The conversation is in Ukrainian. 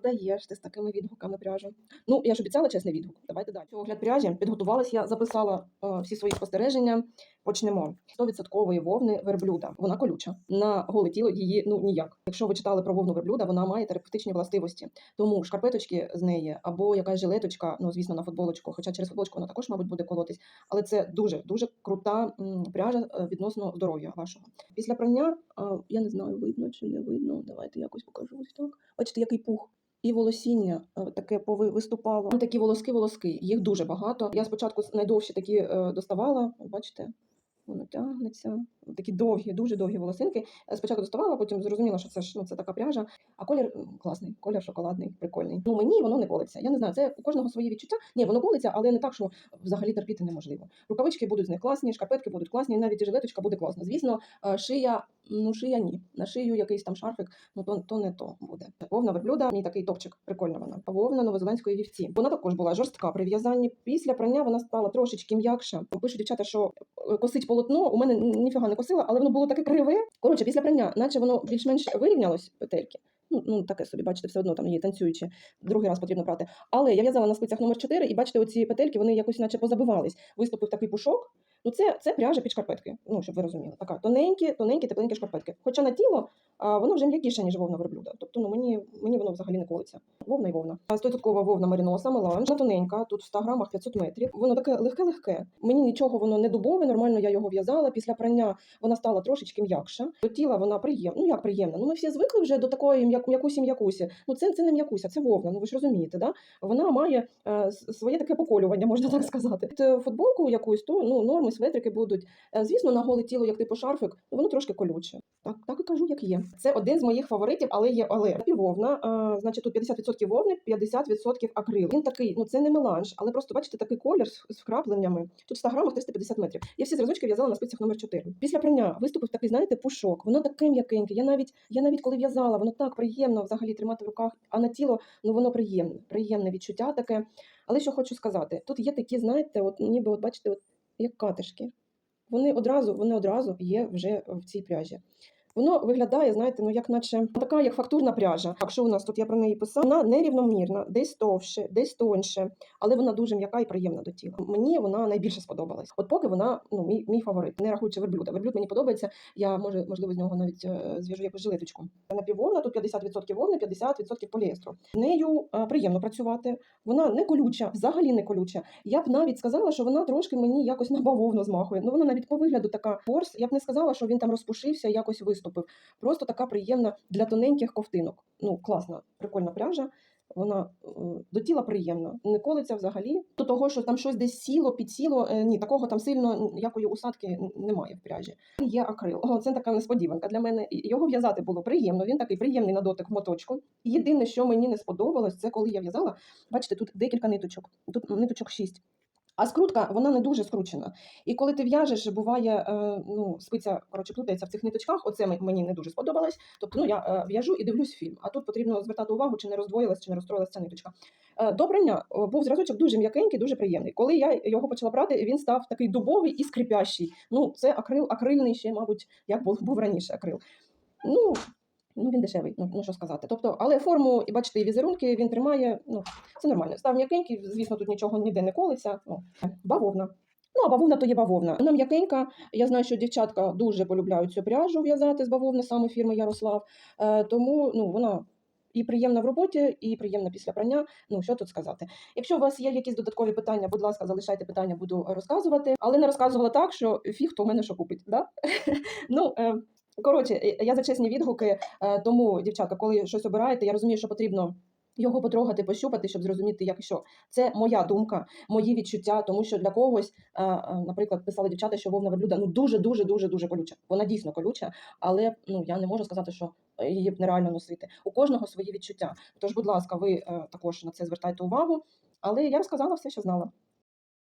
продаєш ти з такими відгуками пряжу? Ну, я ж обіцяла чесний відгук. Давайте далі. Огляд пряжі підготувалась, я записала е, всі свої спостереження. Почнемо. 100% вовни верблюда. Вона колюча. На голе тіло її ну ніяк. Якщо ви читали про вовну верблюда, вона має терапевтичні властивості. Тому шкарпеточки з неї або якась жилеточка, ну звісно, на футболочку, хоча через футболочку вона також, мабуть, буде колотись. Але це дуже дуже крута пряжа е, відносно здоров'я вашого. Після прання я не знаю, видно чи не видно. Давайте якось покажу ось так. Бачите, який пух. І волосіння е, таке пови- виступало. Там Такі волоски, волоски. Їх дуже багато. Я спочатку найдовші такі е, доставала. Бачите, воно тягнеться. Такі довгі, дуже довгі волосинки. Спочатку доставала, потім зрозуміла, що це ж ну це така пряжа. А колір класний, колір шоколадний, прикольний. Ну мені воно не колиться. Я не знаю, це у кожного свої відчуття. Ні, воно колиться, але не так, що взагалі терпіти неможливо. Рукавички будуть з них класні, шкарпетки будуть класні, навіть і жилеточка буде класна. Звісно, е, шия, ну шия ні. На шию якийсь там шарфик, ну то, то не то буде. Вовна верблюда, мій такий топчик, прикольна вона. Вовна новозеландської вівці. Вона також була жорстка при в'язанні. Після прання вона стала трошечки м'якша. Пишуть дівчата, що е, косить полотно. У мене ніфіга не косила, але воно було таке криве. Коротше, після прання, наче воно більш-менш вирівнялось петельки. Ну, ну таке собі, бачите, все одно там є танцюючи, Другий раз потрібно прати. Але я в'язала на спицях номер 4 і бачите, оці петельки вони якось наче позабивались. Виступив такий пушок. Ну, це, це пряжа під шкарпетки. Ну, щоб ви розуміли. Така тоненькі, тоненькі, тепленькі шкарпетки. Хоча на тіло а, воно вже м'якіше, ніж вовна верблюда. Тобто, ну мені, мені воно взагалі не колиться. Вовна і вовна. А 100% вовна мериноса, меланж, тоненька, тут в 100 грамах 500 метрів. Воно таке легке-легке. Мені нічого воно не дубове, нормально я його в'язала. Після прання вона стала трошечки м'якша. До тіла вона приємна. Ну як приємна? Ну ми всі звикли вже до такої м'яку- м'якусі м'якусі. Ну це, це не м'якуся, це вовна. Ну ви ж розумієте, да? Вона має е, своє таке поколювання, можна так сказати. Футболку якусь, то ну норми, светрики будуть. Е, Звісно, на голе тіло, як типу шарфик, ну, воно трошки колюче. Так, так і кажу, як є. Це один з моїх фаворитів, але є але півовна. А, значить, тут 50% вовни, 50% акрил. Він такий, ну це не меланж, але просто бачите такий колір з, вкрапленнями. Тут 100 грамах 350 метрів. Я всі зразочки в'язала на спицях номер 4. Після прання виступив такий, знаєте, пушок. Воно таке м'якеньке. Я навіть я навіть коли в'язала, воно так приємно взагалі тримати в руках, а на тіло ну воно приємне, приємне відчуття таке. Але що хочу сказати, тут є такі, знаєте, от ніби от бачите, от як катишки. Вони одразу, вони одразу є вже в цій пряжі. Воно виглядає, знаєте, ну як наче така, як фактурна пряжа. Якщо у нас тут я про неї писала, вона нерівномірна, десь товще, десь тоньше, але вона дуже м'яка і приємна до тіла. Мені вона найбільше сподобалась. От поки вона ну мій, мій фаворит, не рахуючи верблюда. Верблюд мені подобається. Я може, можливо, з нього навіть е, зв'яжу якусь жилеточку. Напіввовна, тут 50% вовни, 50% поліестру. Нею е, приємно працювати. Вона не колюча, взагалі не колюча. Я б навіть сказала, що вона трошки мені якось на бавовну змахує. Ну вона навіть по вигляду така ворс. Я б не сказала, що він там розпушився, якось виступив. Просто така приємна для тоненьких ковтинок. Ну, класна, прикольна пряжа. Вона е, до тіла приємна, не колиться взагалі. До того, що там щось десь сіло, підсіло. е, Ні, такого там сильно ніякої усадки немає в пряжі. Є акрил. О, це така несподіванка для мене. Його в'язати було приємно. Він такий приємний на дотик моточку. Єдине, що мені не сподобалось, це коли я в'язала. Бачите, тут декілька ниточок. Тут ниточок шість. А скрутка вона не дуже скручена. І коли ти в'яжеш, буває, е, ну, спиця коротше, плутається в цих ниточках. Оце мені не дуже сподобалось. Тобто, ну я е, в'яжу і дивлюсь фільм. А тут потрібно звертати увагу, чи не роздвоїлась, чи не розстроїлась ця ниточка. Е, До прання е, був зразочок дуже м'якенький, дуже приємний. Коли я його почала брати, він став такий дубовий і скрипящий. Ну, це акрил, акрильний ще, мабуть, як був раніше акрил. Ну, ну він дешевий, ну, ну що сказати. Тобто, але форму, і бачите, і візерунки він тримає. Ну, це нормально. Став м'якенький, звісно, тут нічого ніде не колиться. Ну, бавовна. Ну, а бавовна то є бавовна. Вона м'якенька. Я знаю, що дівчатка дуже полюбляють цю пряжу в'язати з бавовни, саме фірми Ярослав. Е, тому ну, вона і приємна в роботі, і приємна після прання. Ну, що тут сказати. Якщо у вас є якісь додаткові питання, будь ласка, залишайте питання, буду розказувати. Але не розказувала так, що фіг, хто в мене що купить. Да? ну, е, коротше, е, я за чесні відгуки, е, тому, дівчатка, коли щось обираєте, я розумію, що потрібно. Його потрогати, пощупати, щоб зрозуміти, як що. Це моя думка, мої відчуття, тому що для когось, е, наприклад, писали дівчата, що вовна верблюда ну дуже, дуже, дуже, дуже колюча. Вона дійсно колюча, але ну я не можу сказати, що її б нереально носити. У кожного свої відчуття. Тож, будь ласка, ви також на це звертайте увагу. Але я розказала все, що знала.